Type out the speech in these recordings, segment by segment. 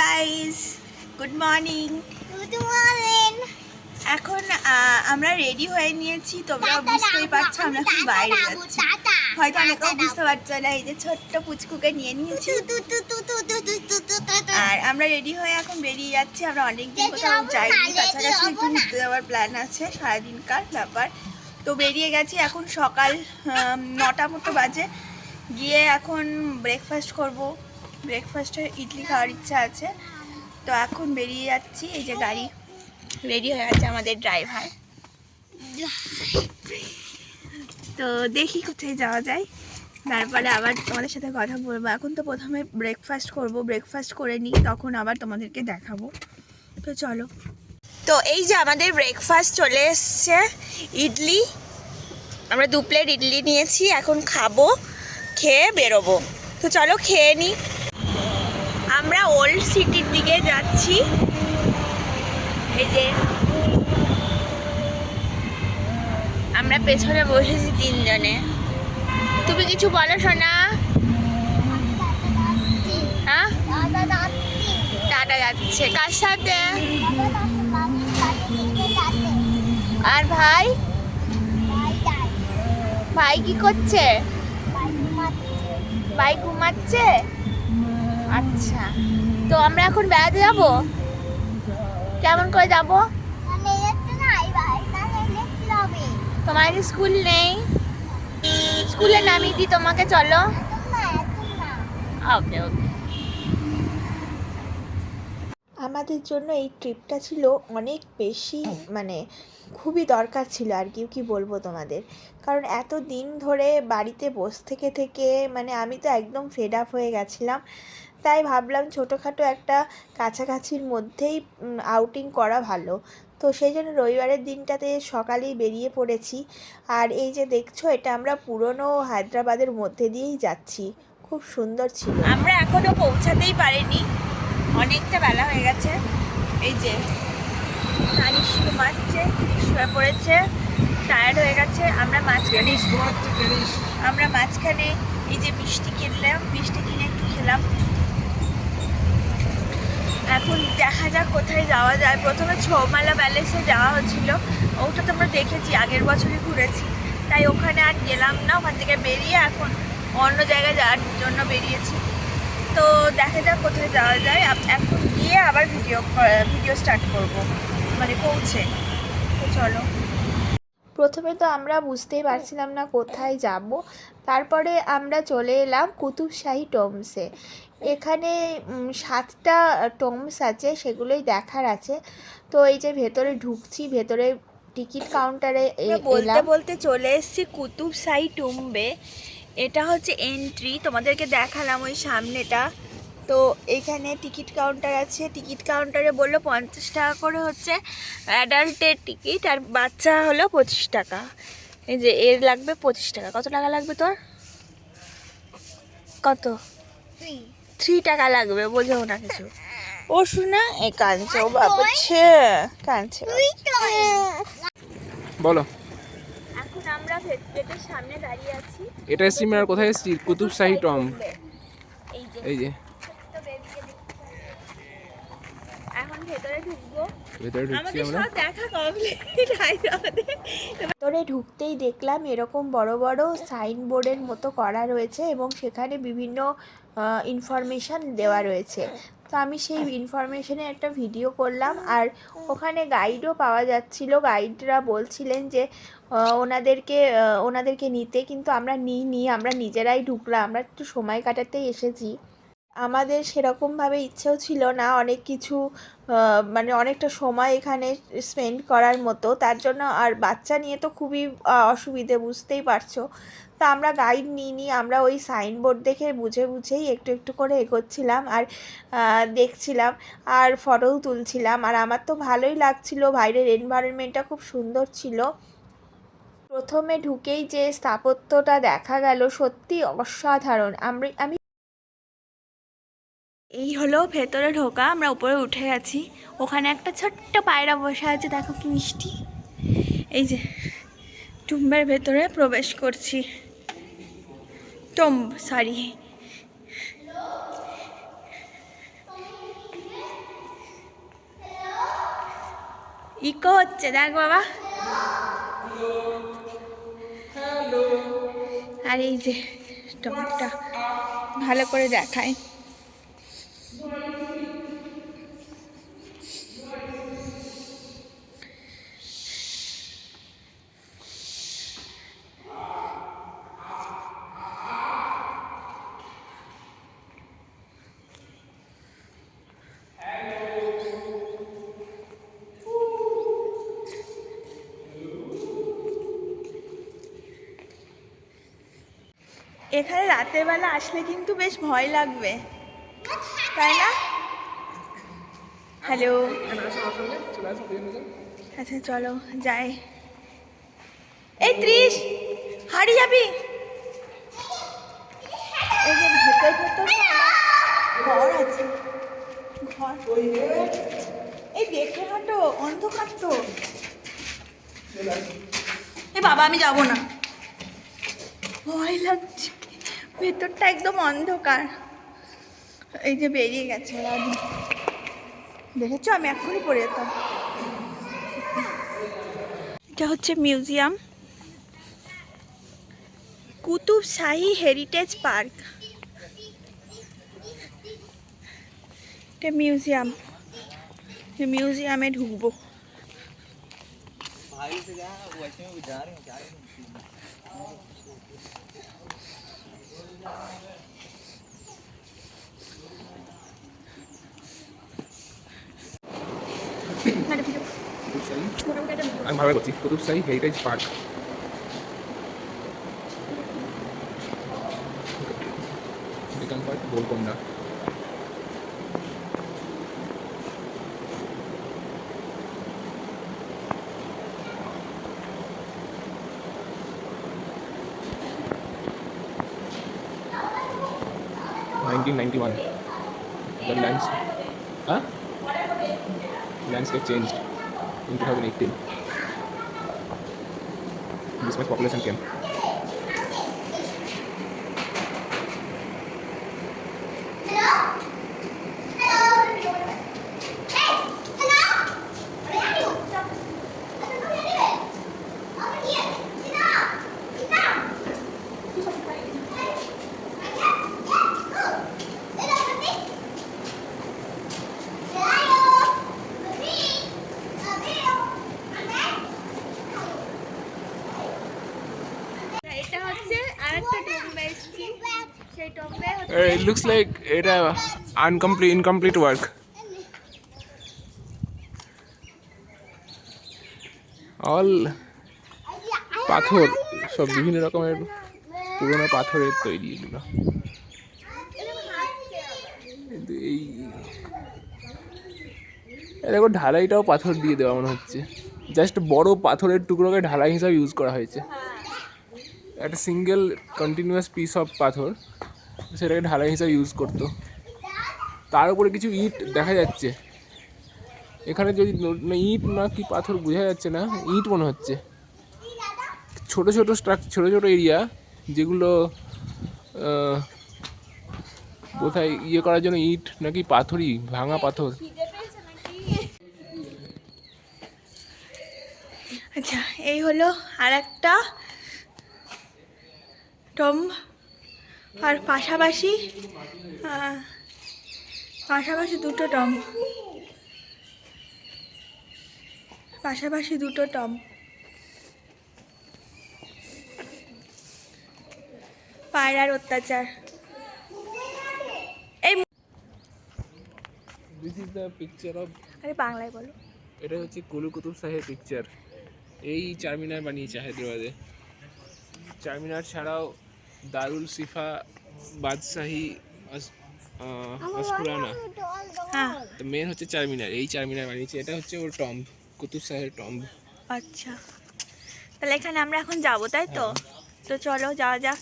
Guys good morning good morning এখন আমরা ready হয়ে নিয়েছি তোমরা বুঝতেই পারছ আমরা এখন বাইরে যাচ্ছি হয়তো অনেকেও বুঝতে পারছ না এই যে ছোট্ট পুচকুকে নিয়ে নিয়েছি আর আমরা রেডি হয়ে এখন বেরিয়ে যাচ্ছি আমরা অনেকদিন কোথাও যাইনি কাছাকাছি একটু ঘুরতে যাওয়ার প্ল্যান আছে সারাদিনকার ব্যাপার তো বেরিয়ে গেছি এখন সকাল নটা মতো বাজে গিয়ে এখন ব্রেকফাস্ট করব ব্রেকফাস্টে ইডলি খাওয়ার ইচ্ছা আছে। তো এখন বেরিয়ে যাচ্ছি, এই যে গাড়ি রেডি হয়ে আছে আমাদের ড্রাইভার। তো দেখি কোথায় যাওয়া যায়। তারপরে আবার তোমাদের সাথে কথা বলব। এখন তো প্রথমে ব্রেকফাস্ট করব ব্রেকফাস্ট করে নিই, তখন আবার তোমাদেরকে দেখাবো। তো চলো। তো এই যে আমাদের ব্রেকফাস্ট চলে এসছে, ইডলি। আমরা দু প্লেট ইডলি নিয়েছি, এখন খাব, খেয়ে বেরোবো। তো চলো খেয়ে নিই। ওল্ড সিটির দিকে যাচ্ছি। এই যে আমরা পেছনে বসেছি তিনজনে। তুমি কিছু বলো শোনা হ্যাঁ? টাটা যাচ্ছে। কার সাথে? আর ভাই? ভাই কি করছে? ভাই ঘুমাচ্ছে। আচ্ছা। তো আমরা এখন বেড়াতে যাব? কেমন করে যাব? তোমার স্কুল নেই? স্কুলে নামিয়ে দিই তোমাকে চলো। ওকে ওকে। আমাদের জন্য এই ট্রিপটা ছিল অনেক বেশি মানে খুবই দরকার ছিল আর কি কি বলব তোমাদের। কারণ এত দিন ধরে বাড়িতে বসে থেকে থেকে মানে আমি তো একদম ফেড আপ হয়ে গেছিলাম। তাই ভাবলাম ছোটোখাটো একটা কাছাকাছির মধ্যেই আউটিং করা ভালো। তো সেই জন্য রবিবারের দিনটাতে সকালেই বেরিয়ে পড়েছি। আর এই যে দেখছ এটা আমরা পুরনো হায়দ্রাবাদের মধ্যে দিয়েই যাচ্ছি। খুব সুন্দর ছিল। আমরা এখনও পৌঁছাতেই পারিনি। অনেকটা বেলা হয়ে গেছে। এই যে তানিশ ঘুমাচ্ছে শুয়ে পড়েছে টায়ার্ড হয়ে গেছে। আমরা মাঝখানে আমরা মাঝখানে এই যে মিষ্টি কিনলাম মিষ্টি কিনে একটু খেলাম। এখন দেখা যাক কোথায় যাওয়া যায়। প্রথমে ছৌমালা প্যালেসে যাওয়া হচ্ছিল। ওটা তো আমরা দেখেছি, আগের বছরই ঘুরেছি। তাই ওখানে আর গেলাম না, ওখান থেকে বেরিয়ে এখন অন্য জায়গায় যাওয়ার জন্য বেরিয়েছি। তো দেখা যাক কোথায় যাওয়া যায়। এখন গিয়ে আবার ভিডিও ভিডিও স্টার্ট করব। মানে পৌঁছে। তো চলো। প্রথমে তো আমরা বুঝতেই পারছিলাম না কোথায় যাব। তারপরে আমরা চলে এলাম কুতুবশাহী টমসে। এখানে সাতটা টমস আছে সেগুলোই দেখার আছে। তো এই যে ভেতরে ঢুকছি ভেতরে টিকিট কাউন্টারে বলতে বলতে চলে এসেছি কুতুবশাহী টুম্বে। এটা হচ্ছে এন্ট্রি তোমাদেরকে দেখালাম ওই সামনেটা। তো এখানে টিকিট কাউন্টার আছে। টিকিট কাউন্টারে বলল পঞ্চাশ টাকা করে হচ্ছে অ্যাডাল্টের টিকিট আর বাচ্চা হলো পঁচিশ টাকা। এই যে এর লাগবে পঁচিশ টাকা। কত টাকা লাগবে তোর? কত? থ্রি টাকা লাগবে বোঝো না কিছু। ও শোনা এ কাঁদছে ও কাঁদছে। বলো। এখন আমরা সামনে দাঁড়িয়ে আছি। এটা এসছি আমরা কোথায় এসছি? কুতুব শাহী টম। এই যে। এই যে। ছোট্ট বেবিকে দেখতে এখন ভেতরে ঢুকবো। ভেতরে ঢুকছি আমরা। দেখা কমপ্লিট ভেতরে ঢুকতেই দেখলাম এরকম বড় বড় সাইনবোর্ডের মতো করা রয়েছে এবং সেখানে বিভিন্ন ইনফরমেশান দেওয়া রয়েছে। তো আমি সেই ইনফরমেশনের একটা ভিডিও করলাম আর ওখানে গাইডও পাওয়া যাচ্ছিল। গাইডরা বলছিলেন যে ওনাদেরকে ওনাদেরকে নিতে, কিন্তু আমরা নিই নি, আমরা নিজেরাই ঢুকলাম, আমরা একটু সময় কাটাতেই এসেছি। আমাদের সেরকমভাবে ইচ্ছেও ছিল না অনেক কিছু মানে অনেকটা সময় এখানে স্পেন্ড করার মতো। তার জন্য আর বাচ্চা নিয়ে তো খুবই অসুবিধে, বুঝতেই পারছ। তা আমরা গাইড নিইনি, আমরা ওই সাইনবোর্ড দেখে বুঝে বুঝেই একটু একটু করে এগোচ্ছিলাম আর দেখছিলাম আর ফটোও তুলছিলাম। আর আমার তো ভালোই লাগছিল, বাইরের এনভায়রনমেন্টটা খুব সুন্দর ছিল। প্রথমে ঢুকেই যে স্থাপত্যটা দেখা গেল সত্যি অসাধারণ। আমি আমি এই হলো ভেতরে ঢোকা, আমরা উপরে উঠে গেছি ওখানে একটা ছোট্ট পায়রা বসে আছে, দেখো কি মিষ্টি। এই যে, টুম্বের ভেতরে প্রবেশ করছি। টম সরি ইকো হচ্ছে দেখ বাবা। আর এই যে টমেটোটা ভালো করে দেখায়। এখানে রাতের বেলা আসলে কিন্তু বেশ ভয় লাগবে। তাই না? হ্যালো আচ্ছা চলো, যাই। এই ত্রিশ হারি যাবি? এই যে ঘর আছে। এই দেখে অন্ধকার তো। এ বাবা, আমি যাব না। ভয় লাগছে। ভেতরটা একদম অন্ধকার। এই যে বেরিয়ে গেছে ওরা দেখেছ? আমি এক্ষুনি পড়ে যেতাম। এটা হচ্ছে museum. Qutub Shahi heritage park. এটা মিউজিয়াম। মিউজিয়ামে ঢুকবো। I'm going to go to the heritage park. The lands, huh? landscape changed in 2018 this population came looks like it a incomplete incomplete work. All পাথর সব বিভিন্ন রকমের পুরোনো পাথরের তৈরি এগুলো। এই এই দেখো ঢালাইটাও পাথর দিয়ে দেওয়া মনে হচ্ছে। জাস্ট বড় পাথরের টুকরোকে ঢালাই হিসাবে ইউজ করা হয়েছে। একটা সিঙ্গেল কন্টিনিউয়াস পিস অফ পাথর। সেটাকে ঢালাই হিসাবে ইউজ করতো। তার উপরে কিছু ইট দেখা যাচ্ছে। এখানে যদি ন- না ইট না কি পাথর বোঝা যাচ্ছে না, ইট মনে হচ্ছে। ছোট ছোট স্ট্রাক ছোট ছোট এরিয়া যেগুলো কোথায় ইয়ে করার জন্য ইট নাকি পাথরই, ভাঙা পাথর। আচ্ছা এই হলো আর একটা টম আর পাশাপাশি পাশাপাশি দুটো টম। পাশাপাশি দুটো টম। পায়রার অত্যাচার। এই this is the picture of আরে বাংলায় বলো। এটা হচ্ছে কুলু কুতুব শাহের পিকচার এই চারমিনার বানিয়েছে হায়দ্রাবাদে। চারমিনার ছাড়াও দারুল সিফা বাদশাহী হ্যাঁ। তো মেন হচ্ছে চারমিনার এই চারমিনার বানিয়েছে। এটা হচ্ছে ওর টম্ব কুতুব শাহের টম্ব। আচ্ছা। তাহলে এখানে আমরা এখন যাব তাই তো? তো চলো যাওয়া যাক।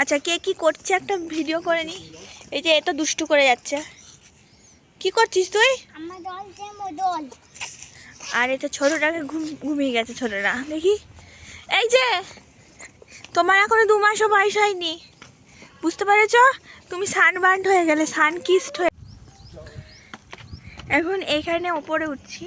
আচ্ছা কে কি করছে? একটা ভিডিও করে নি। এই যে এ তো দুষ্টু করে যাচ্ছে। কি করছিস তুই? আমার দল যে মোদল আর এটা ছোটটাকে ঘুম ঘুমিয়ে গেছে ছোটটা দেখি। এই যে তোমার এখনও দু মাসও বয়স হয়নি। বুঝতে পেরেছ? তুমি সানবার্ন হয়ে গেলে, সান কিস্ট হয়ে এখন এইখানে ওপরে উঠছি।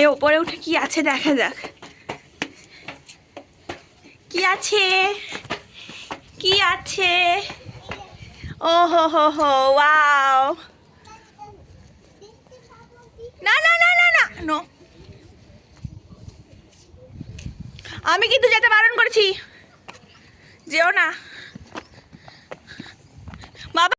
এ ওপরে উঠে কি আছে দেখা যাক। কি আছে? কি আছে? ও হো হো হো, ওয়াও। না না না না না নো আমি কিন্তু যেতে বারণ করেছি, যেও না। বাবা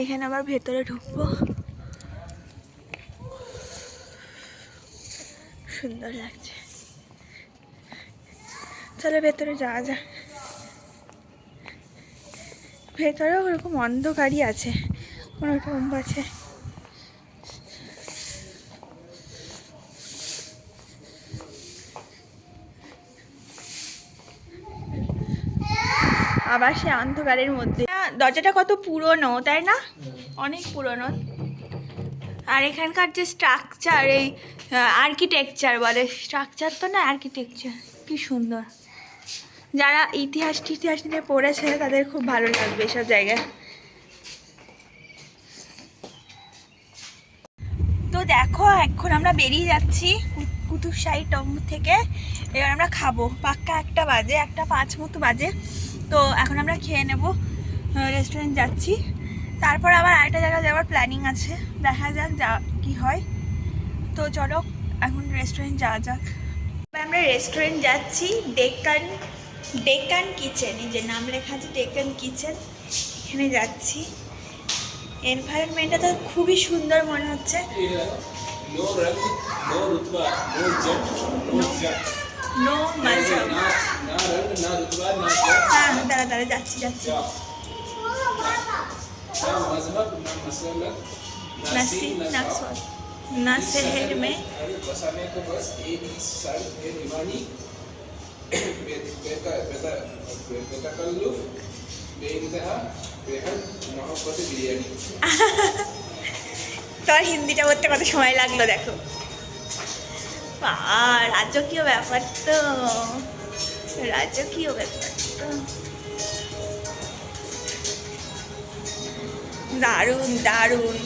এখানে আবার ভেতরে ঢুকবো। সুন্দর লাগছে। চলো ভেতরে যাওয়া যাক। ভেতরেও ওরকম অন্ধকারই আছে। রুম আছে। আবার সে অন্ধকারের মধ্যে। দরজাটা কত পুরনো, তাই না? অনেক পুরনো। আর এখানকার যে স্ট্রাকচার এই আর্কিটেকচার বলে স্ট্রাকচার তো না আর্কিটেকচার কি সুন্দর। যারা ইতিহাস টিতিহাস নিয়ে পড়েছে, তাদের খুব ভালো লাগবে এসব জায়গায়। তো দেখো, এখন আমরা বেরিয়ে যাচ্ছি কু- কুতুবশাহী টং থেকে। এবার আমরা খাব। পাক্কা একটা বাজে, একটা পাঁচ মতো বাজে। তো এখন আমরা খেয়ে নেব রেস্টুরেন্ট যাচ্ছি। তারপর আবার আরেকটা জায়গায় যাওয়ার প্ল্যানিং আছে। দেখা যাক যা, কি হয়। তো চলো, এখন রেস্টুরেন্ট যাওয়া যাক। আমরা রেস্টুরেন্ট যাচ্ছি ডেকান ডেকান কিচেন এই যে নাম লেখা আছে ডেকান কিচেন এখানে যাচ্ছি। এনভায়রনমেন্টটা তো খুবই সুন্দর মনে হচ্ছে। নো হ্যাঁ দাঁড়া দাঁড়া যাচ্ছি যাচ্ছি। নাসি নাসওয়াল নাসেহের মে তোমার তোর হিন্দিটা বলতে কত সময় লাগল দেখো। রাজকীয় ব্যাপার তো। রাজকীয় ব্যাপার তো। দারুণ দারুণ।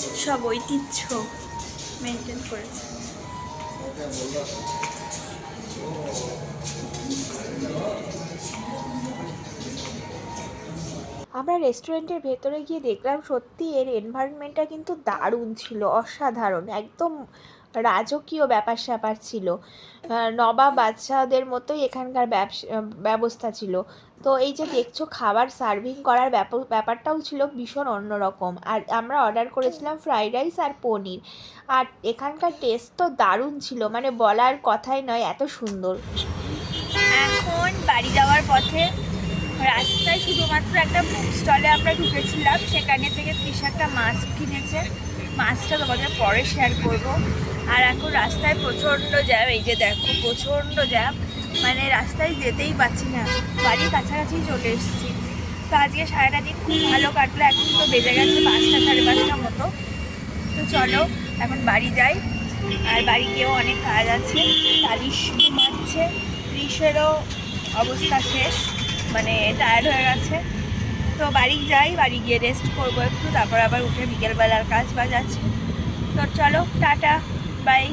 সব ঐতিহ্য মেনটেন করেছে। আমরা রেস্টুরেন্টের ভেতরে গিয়ে দেখলাম, সত্যি এর এনভায়রনমেন্টটা কিন্তু দারুণ ছিল, অসাধারণ, একদম রাজকীয় ব্যাপার স্যাপার ছিল। নবাব বাদশাহদের মতোই এখানকার ব্যবস- ব্যবস্থা ছিল। তো এই যে দেখছ, খাবার সার্ভিং করার ব্যাপ- ব্যাপারটাও ছিল ভীষণ অন্যরকম। আর আমরা অর্ডার করেছিলাম ফ্রাইড রাইস আর পনির। আর এখানকার টেস্ট তো দারুণ ছিল মানে বলার কথাই নয়, এত সুন্দর। এখন বাড়ি যাওয়ার পথে রাস্তায় শুধুমাত্র একটা বুক স্টলে আমরা ঢুকেছিলাম, সেখানে থেকে একটা মাছ কিনেছে। মাছটা তোমাদের পরে শেয়ার করব। আর এখন রাস্তায় প্রচণ্ড জ্যাম এই যে দেখো, প্রচণ্ড জ্যাম মানে রাস্তায় যেতেই পাচ্ছি না। বাড়ির কাছাকাছি চলে এসেছি। তো আজকে সারাটা দিন খুব ভালো কাটলো। এখন তো বেজে গেছে পাঁচটা, সাড়ে পাঁচটা মতো। তো চলো, এখন বাড়ি যাই। আর বাড়ি গিয়েও অনেক কাজ আছে। তালিশ ঘুমাচ্ছে। ত্রিশেরও অবস্থা শেষ। মানে টায়ার্ড হয়ে গেছে। তো বাড়ি যাই, বাড়ি গিয়ে রেস্ট করব একটু। তারপর আবার উঠে বিকেলবেলার কাজ বাজ আছে। তো চলো, টাটা। বাই